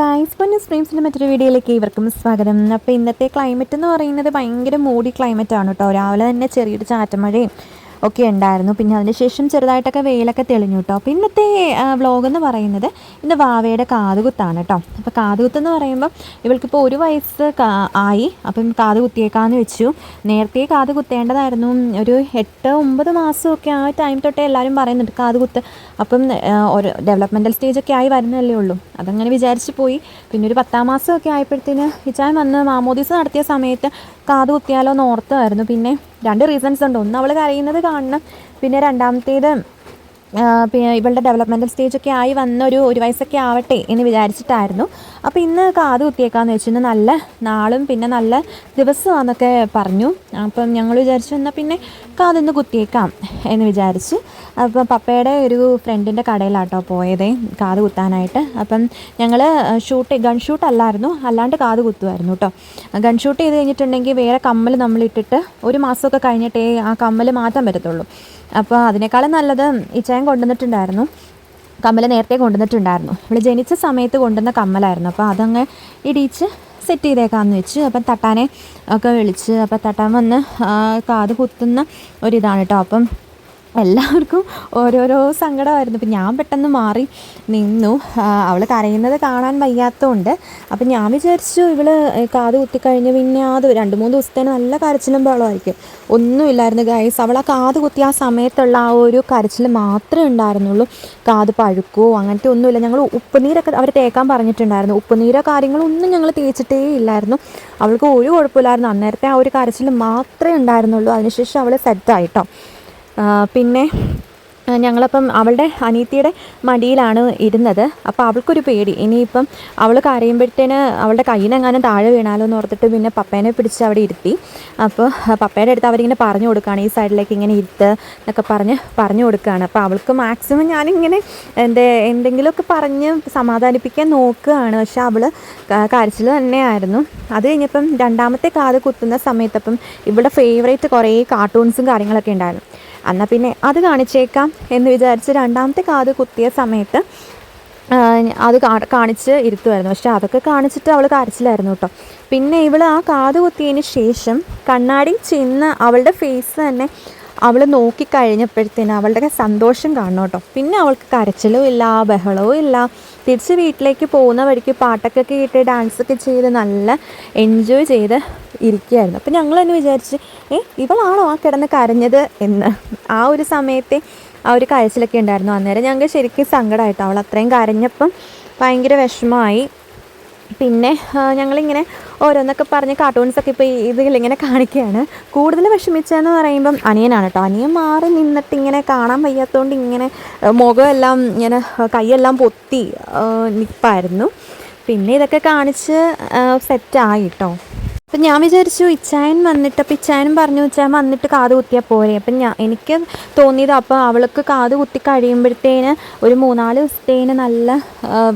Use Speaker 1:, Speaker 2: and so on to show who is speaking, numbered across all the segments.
Speaker 1: Guys പൊന്നു സ്ട്രീംസിന്റെ മറ്റൊരു വീഡിയോയിലേക്ക് ഇവർക്കും സ്വാഗതം. അപ്പോൾ ഇന്നത്തെ ക്ലൈമറ്റ് എന്ന് പറയുന്നത് ഭയങ്കര മൂടി ക്ലൈമറ്റ് ആണ് കേട്ടോ. രാവിലെ തന്നെ ചെറിയൊരു ചാറ്റമഴയും ഒക്കെ ഉണ്ടായിരുന്നു. പിന്നെ അതിനുശേഷം ചെറുതായിട്ടൊക്കെ വെയിലൊക്കെ തെളിഞ്ഞു കേട്ടോ അപ്പോൾ ഇന്നത്തെ വ്ളോഗ് എന്ന് പറയുന്നത് ഇന്ന് വാവയുടെ കാതുകുത്താണ് കേട്ടോ അപ്പോൾ കാതുകുത്ത് എന്ന് പറയുമ്പോൾ ഇവൾക്കിപ്പോൾ ഒരു വയസ്സ് ആയി. അപ്പം കാത് കുത്തിയേക്കാന്ന് വെച്ചു. നേരത്തെ കാത് കുത്തേണ്ടതായിരുന്നു ഒരു എട്ട് ഒമ്പത് മാസമൊക്കെ ആ ടൈം തൊട്ടേ എല്ലാവരും പറയുന്നുണ്ട് കാത് കുത്ത് അപ്പം ഒരു ഡെവലപ്മെന്റൽ സ്റ്റേജൊക്കെ ആയി വരുന്നതല്ലേ ഉള്ളൂ. അതങ്ങനെ വിചാരിച്ച് പോയി. പിന്നെ ഒരു പത്താം മാസമൊക്കെ ആയപ്പോഴത്തേന് ഇച്ചാൻ വന്ന് മാമോദീസ് നടത്തിയ സമയത്ത് കാത് കുത്തിയാലോ എന്ന് ഓർത്തായിരുന്നു. പിന്നെ രണ്ട് റീസൺസ് ഉണ്ട്. ഒന്ന് അവൾ കരയുന്നത് കാണണം. പിന്നെ രണ്ടാമത്തേത് ഇവളുടെ ഡെവലപ്മെന്റൽ സ്റ്റേജൊക്കെ ആയി വന്ന ഒരു ഒരു വയസ്സൊക്കെ ആവട്ടെ എന്ന് വിചാരിച്ചിട്ടായിരുന്നു. അപ്പോൾ ഇന്ന് കാത് കുത്തിയേക്കാന്ന് വെച്ചു ഇന്ന് നല്ല നാളും പിന്നെ നല്ല ദിവസമാണെന്നൊക്കെ പറഞ്ഞു. അപ്പം ഞങ്ങൾ വിചാരിച്ചു എന്നാൽ പിന്നെ കാതൊന്ന് കുത്തിയേക്കാം എന്ന് വിചാരിച്ചു. അപ്പം പപ്പയുടെ ഒരു ഫ്രണ്ടിന്റെ കടയിലാട്ടോ പോയതേ കാത് കുത്താനായിട്ട്. അപ്പം ഞങ്ങൾ ഷൂട്ട് ഗൺ ഷൂട്ട് അല്ലായിരുന്നു. അല്ലാണ്ട് കാത് കുത്തുമായിരുന്നു കേട്ടോ ഗൺ ഷൂട്ട് ചെയ്ത് കഴിഞ്ഞിട്ടുണ്ടെങ്കിൽ വേറെ കമ്മൽ നമ്മളിട്ടിട്ട് ഒരു മാസമൊക്കെ കഴിഞ്ഞിട്ടേ ആ കമ്മൽ മാറ്റാൻ പറ്റത്തുള്ളൂ. അപ്പോൾ അതിനേക്കാളും നല്ലത് ഇച്ചായം കൊണ്ടുവന്നിട്ടുണ്ടായിരുന്നു. കമ്മൽ നേരത്തെ കൊണ്ടുവന്നിട്ടുണ്ടായിരുന്നു. ഇവൾ ജനിച്ച സമയത്ത് കൊണ്ടുവന്ന കമ്മലായിരുന്നു. അപ്പോൾ അതങ്ങ് ഇടിച്ച് സെറ്റ് ചെയ്തേക്കാമെന്ന് വെച്ച് അപ്പം തട്ടാനെ ഒക്കെ വിളിച്ച് അപ്പോൾ തട്ടാൻ വന്ന് കാത് കുത്തുന്ന ഒരിതാണ് കേട്ടോ അപ്പം എല്ലാവർക്കും ഓരോരോ സങ്കടമായിരുന്നു. അപ്പം ഞാൻ പെട്ടെന്ന് മാറി നിന്നു. അവൾ കരയുന്നത് കാണാൻ വയ്യാത്തതുകൊണ്ട് അപ്പം ഞാൻ വിചാരിച്ചു ഇവൾ കാത് കുത്തിക്കഴിഞ്ഞ് പിന്നെ അത് രണ്ട് മൂന്ന് ദിവസത്തേന് നല്ല കരച്ചിലും ബഹളമായിരിക്കും. ഒന്നുമില്ലായിരുന്നു ഗൈസ് അവൾ ആ കാത് കുത്തിയ ആ സമയത്തുള്ള ആ ഒരു കരച്ചിൽ മാത്രമേ ഉണ്ടായിരുന്നുള്ളൂ. കാത് പഴുക്കോ അങ്ങനത്തെ ഒന്നുമില്ല. ഞങ്ങൾ ഉപ്പുനീരൊക്കെ അവർ തേക്കാൻ പറഞ്ഞിട്ടുണ്ടായിരുന്നു. ഉപ്പുനീരോ കാര്യങ്ങളൊന്നും ഞങ്ങൾ തേച്ചിട്ടേ ഇല്ലായിരുന്നു. അവൾക്ക് ഒരു കുഴപ്പമില്ലായിരുന്നു. അന്നേരത്തെ ആ ഒരു കരച്ചിൽ മാത്രമേ ഉണ്ടായിരുന്നുള്ളൂ. അതിനുശേഷം അവൾ സെറ്റായിട്ടോ പിന്നെ ഞങ്ങളപ്പം അവളുടെ അനീത്തിയുടെ മടിയിലാണ് ഇരുന്നത്. അപ്പോൾ അവൾക്കൊരു പേടി. ഇനിയിപ്പം അവൾ കരയുമ്പോഴത്തേന് അവളുടെ കയ്യിനെങ്ങാനും താഴെ വീണാലോ എന്ന് ഓർത്തിട്ട് പിന്നെ പപ്പേനെ പിടിച്ച് അവിടെ ഇരുത്തി. അപ്പോൾ പപ്പയുടെ അടുത്ത് അവരിങ്ങനെ പറഞ്ഞു കൊടുക്കുകയാണ് ഈ സൈഡിലേക്ക് ഇങ്ങനെ ഇരുത്ത് എന്നൊക്കെ പറഞ്ഞ് പറഞ്ഞു കൊടുക്കുകയാണ് അപ്പോൾ അവൾക്ക് മാക്സിമം ഞാനിങ്ങനെ എന്റെ എന്തെങ്കിലുമൊക്കെ പറഞ്ഞ് സമാധാനിപ്പിക്കാൻ നോക്കുകയാണ്. പക്ഷെ അവൾ കരച്ചിൽ തന്നെയായിരുന്നു. അത് കഴിഞ്ഞപ്പം രണ്ടാമത്തെ കാത് കുത്തുന്ന സമയത്തപ്പം ഇവിടെ ഫേവറേറ്റ് കുറേ കാർട്ടൂൺസും കാര്യങ്ങളൊക്കെ ഉണ്ടായിരുന്നു. എന്നാൽ പിന്നെ അത് കാണിച്ചേക്കാം എന്ന് വിചാരിച്ച് രണ്ടാമത്തെ കാത് കുത്തിയ സമയത്ത് അത് കാണിച്ച് ഇരുത്തുമായിരുന്നു പക്ഷെ അതൊക്കെ കാണിച്ചിട്ട് അവൾ കരച്ചിലായിരുന്നു കേട്ടോ. പിന്നെ ഇവൾ ആ കാത് കുത്തിയതിന് ശേഷം കണ്ണാടി ചെന്ന് അവളുടെ ഫേസ് തന്നെ അവൾ നോക്കിക്കഴിഞ്ഞപ്പോഴത്തേന് അവളുടെ സന്തോഷം കാണണം കേട്ടോ. പിന്നെ അവൾക്ക് കരച്ചിലും ഇല്ല ബഹളവും ഇല്ല. തിരിച്ച് വീട്ടിലേക്ക് പോകുന്ന വഴിക്ക് പാട്ടൊക്കെ കേട്ട് ഡാൻസൊക്കെ ചെയ്ത് നല്ല എൻജോയ് ചെയ്ത് ഇരിക്കുകയായിരുന്നു. അപ്പം ഞങ്ങൾ തന്നെ വിചാരിച്ച് ഏ ഇവളാണോ ആ കിടന്ന് കരഞ്ഞത്? എന്ന്. ആ ഒരു സമയത്തെ ആ ഒരു കരച്ചിലൊക്കെ ഉണ്ടായിരുന്നു. അന്നേരം ഞങ്ങൾക്ക് ശരിക്കും സങ്കടമായിട്ടോ അവൾ അത്രയും കരഞ്ഞപ്പം ഭയങ്കര വിഷമമായി. പിന്നെ ഞങ്ങളിങ്ങനെ ഓരോന്നൊക്കെ പറഞ്ഞ് കാർട്ടൂൺസൊക്കെ ഇപ്പോൾ ഇതിലിങ്ങനെ കാണിക്കുകയാണ്. കൂടുതൽ വിഷമിച്ചതെന്ന് പറയുമ്പം അനിയനാണ് കേട്ടോ. അനിയൻ മാറി നിന്നിട്ട് ഇങ്ങനെ കാണാൻ വയ്യാത്തതുകൊണ്ട് ഇങ്ങനെ മുഖമെല്ലാം ഇങ്ങനെ കൈയെല്ലാം പൊത്തി നിൽപ്പായിരുന്നു പിന്നെ ഇതൊക്കെ കാണിച്ച് സെറ്റായി കേട്ടോ. അപ്പം ഞാൻ വിചാരിച്ചു ഇച്ചായൻ വന്നിട്ട് അപ്പം ഇച്ചായനും പറഞ്ഞു ഇച്ചായൻ വന്നിട്ട് കാത് കുത്തിയാൽ പോരെ. അപ്പം ഞാൻ എനിക്ക് തോന്നിയത് അപ്പോൾ അവൾക്ക് കാത് കുത്തി കഴിയുമ്പോഴത്തേന് ഒരു മൂന്നാൽ ദിവസത്തേന് നല്ല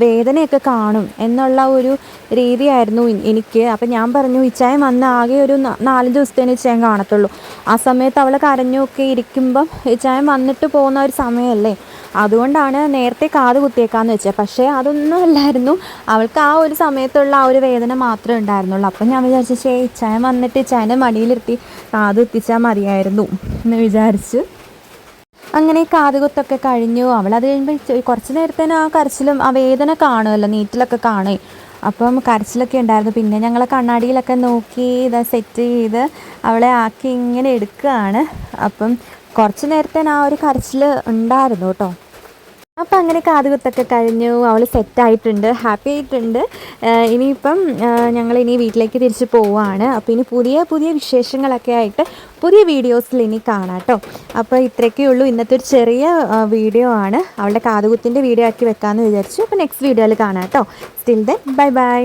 Speaker 1: വേദനയൊക്കെ കാണും എന്നുള്ള ഒരു രീതിയായിരുന്നു എനിക്ക്. അപ്പം ഞാൻ പറഞ്ഞു ഇച്ചായൻ വന്ന് ആകെ ഒരു നാലഞ്ച് ദിവസത്തേന് ഇച്ചായൻ കാണത്തുള്ളൂ. ആ സമയത്ത് അവൾ കരഞ്ഞൊക്കെ ഇരിക്കുമ്പം ഇച്ചായൻ വന്നിട്ട് പോകുന്ന ഒരു സമയമല്ലേ അതുകൊണ്ടാണ് നേരത്തെ കാത് കുത്തിയേക്കാന്ന് വെച്ചത് പക്ഷേ അതൊന്നും അല്ലായിരുന്നു. അവൾക്ക് ആ ഒരു സമയത്തുള്ള ആ ഒരു വേദന മാത്രമേ ഉണ്ടായിരുന്നുള്ളൂ. അപ്പം ഞാൻ വിചാരിച്ചു ചേ ഇച്ചായൻ വന്നിട്ട് ഇച്ചായന്റെ മടിയിലിരുത്തി കാത് കുത്തിച്ചാൽ മതിയായിരുന്നു എന്ന് വിചാരിച്ചു. അങ്ങനെ കാതുകുത്തൊക്കെ കഴിഞ്ഞു. അവൾ അത് കഴിയുമ്പോൾ കുറച്ച് നേരത്തേന് ആ കരച്ചിലും ആ വേദന കാണുമല്ലോ നീറ്റിലൊക്കെ കാണും. അപ്പം കരച്ചിലൊക്കെ ഉണ്ടായിരുന്നു. പിന്നെ ഞങ്ങൾ കണ്ണാടിയിലൊക്കെ നോക്കി ഇത് സെറ്റ് ചെയ്ത് അവളെ ആക്കി ഇങ്ങനെ എടുക്കുകയാണ് അപ്പം കുറച്ച് നേരത്തേന് ആ ഒരു കരച്ചിൽ ഉണ്ടായിരുന്നു കേട്ടോ. അപ്പം അങ്ങനെ കാതുകുത്തൊക്കെ കഴിഞ്ഞു. അവൾ സെറ്റായിട്ടുണ്ട് ഹാപ്പി ആയിട്ടുണ്ട്. ഇനിയിപ്പം ഞങ്ങൾ ഇനി വീട്ടിലേക്ക് തിരിച്ച് പോവുകയാണ് അപ്പോൾ ഇനി പുതിയ പുതിയ വിശേഷങ്ങളൊക്കെ ആയിട്ട് പുതിയ വീഡിയോസിൽ ഇനി കാണാം കേട്ടോ അപ്പോൾ ഇത്രയൊക്കെ ഉള്ളൂ. ഇന്നത്തെ ഒരു ചെറിയ വീഡിയോ ആണ്. അവളുടെ കാതുകുത്തിന്റെ വീഡിയോ ആക്കി വെക്കാമെന്ന് വിചാരിച്ചു. അപ്പോൾ നെക്സ്റ്റ് വീഡിയോയിൽ കാണാം കേട്ടോ സ്റ്റിൽ ദെൻ ബൈ ബൈ